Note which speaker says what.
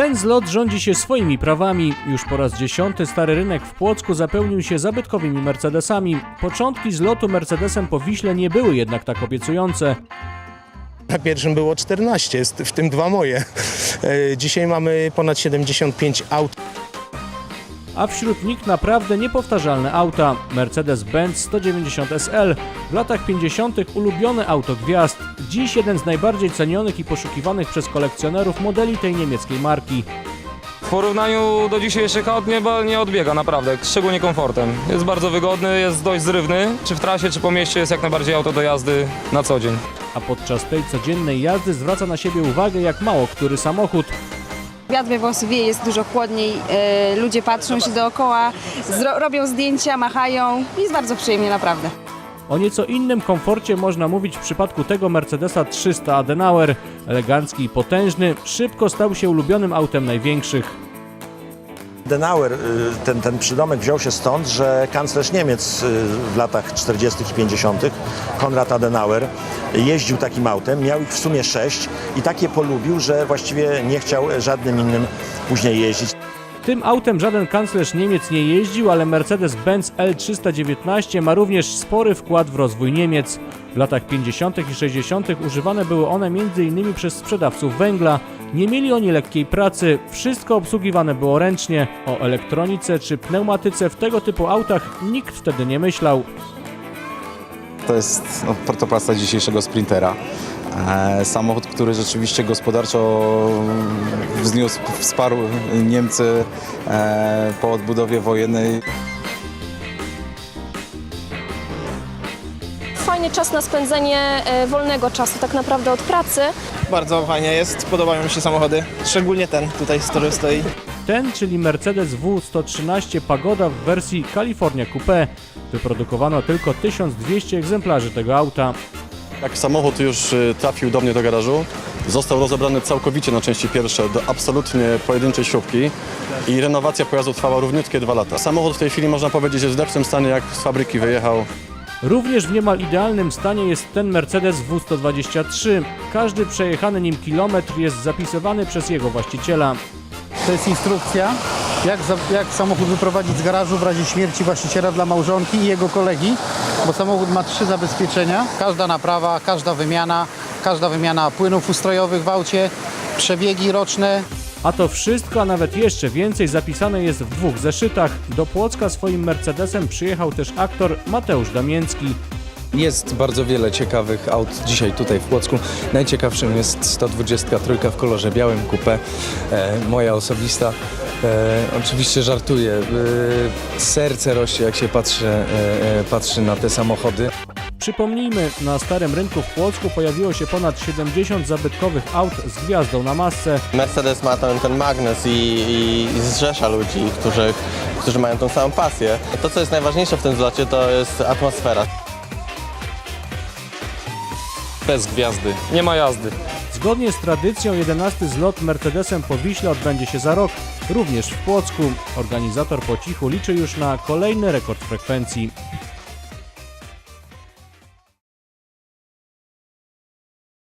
Speaker 1: Ten zlot rządzi się swoimi prawami. Już po raz dziesiąty stary rynek w Płocku zapełnił się zabytkowymi Mercedesami. Początki zlotu Mercedesem po Wiśle nie były jednak tak obiecujące.
Speaker 2: Na pierwszym było 14, jest w tym dwa moje. E, Dzisiaj mamy ponad 75 aut.
Speaker 1: A wśród nich naprawdę niepowtarzalne auta. Mercedes-Benz 190 SL, w latach 50. ulubione auto gwiazd. Dziś jeden z najbardziej cenionych i poszukiwanych przez kolekcjonerów modeli tej niemieckiej marki.
Speaker 3: W porównaniu do dzisiejszych aut nie, ba- nie odbiega naprawdę, szczególnie komfortem. Jest bardzo wygodny, jest dość zrywny. Czy w trasie, czy po mieście jest jak najbardziej auto do jazdy na co dzień.
Speaker 1: A podczas tej codziennej jazdy zwraca na siebie uwagę jak mało który samochód.
Speaker 4: Wiatr we włosy wieje, jest dużo chłodniej, e, ludzie patrzą się dookoła, zro- robią zdjęcia, machają. Jest bardzo przyjemnie, naprawdę.
Speaker 1: O nieco innym komforcie można mówić w przypadku tego Mercedesa 300 Adenauer. Elegancki i potężny, szybko stał się ulubionym autem największych.
Speaker 5: Denauer, y, ten, ten przydomek wziął się stąd, że kanclerz Niemiec y, w latach 40. i 50. Konrad Adenauer jeździł takim autem, miał ich w sumie sześć i takie polubił, że właściwie nie chciał żadnym innym później jeździć.
Speaker 1: Tym autem żaden kanclerz Niemiec nie jeździł, ale Mercedes-Benz L319 ma również spory wkład w rozwój Niemiec. W latach 50. i 60. używane były one m.in. przez sprzedawców węgla. Nie mieli oni lekkiej pracy, wszystko obsługiwane było ręcznie. O elektronice czy pneumatyce w tego typu autach nikt wtedy nie myślał.
Speaker 6: To jest no, protoplasta dzisiejszego sprintera. E, samochód, który rzeczywiście gospodarczo wzniósł, wsparł Niemcy e, po odbudowie wojennej.
Speaker 7: Fajny czas na spędzenie e, wolnego czasu tak naprawdę od pracy.
Speaker 8: Bardzo fajnie jest, podobają mi się samochody, szczególnie ten tutaj, który stoi.
Speaker 1: Ten, czyli Mercedes W113 Pagoda w wersji California Coupe. Wyprodukowano tylko 1200 egzemplarzy tego auta.
Speaker 9: Jak samochód już y, trafił do mnie do garażu, został rozebrany całkowicie na części pierwsze do absolutnie pojedynczej śrubki i renowacja pojazdu trwała równiutkie dwa lata. Samochód w tej chwili można powiedzieć jest w lepszym stanie jak z fabryki wyjechał.
Speaker 1: Również w niemal idealnym stanie jest ten Mercedes W123. Każdy przejechany nim kilometr jest zapisywany przez jego właściciela.
Speaker 10: To jest instrukcja, jak, za, jak samochód wyprowadzić z garażu w razie śmierci właściciela dla małżonki i jego kolegi, bo samochód ma trzy zabezpieczenia. Każda naprawa, każda wymiana, każda wymiana płynów ustrojowych w aucie, przebiegi roczne,
Speaker 1: A to wszystko, a nawet jeszcze więcej zapisane jest w dwóch zeszytach. Do Płocka swoim Mercedesem przyjechał też aktor Mateusz Damięcki.
Speaker 11: Jest bardzo wiele ciekawych aut dzisiaj tutaj w Płocku. Najciekawszym jest 123 w kolorze białym coupe, e, moja osobista. E, oczywiście żartuję. E, serce rośnie jak się patrzy, e, e, patrzy na te samochody.
Speaker 1: Przypomnijmy, na Starym Rynku w Płocku pojawiło się ponad 70 zabytkowych aut z gwiazdą na masce.
Speaker 12: Mercedes ma ten, ten magnes i, i, i zrzesza ludzi, którzy, którzy mają tą samą pasję. To, co jest najważniejsze w tym zlocie, to jest atmosfera.
Speaker 3: Bez gwiazdy. Nie ma jazdy.
Speaker 1: Zgodnie z tradycją 11 zlot Mercedesem po Wiśle odbędzie się za rok, również w Płocku. Organizator po cichu liczy już na kolejny rekord frekwencji.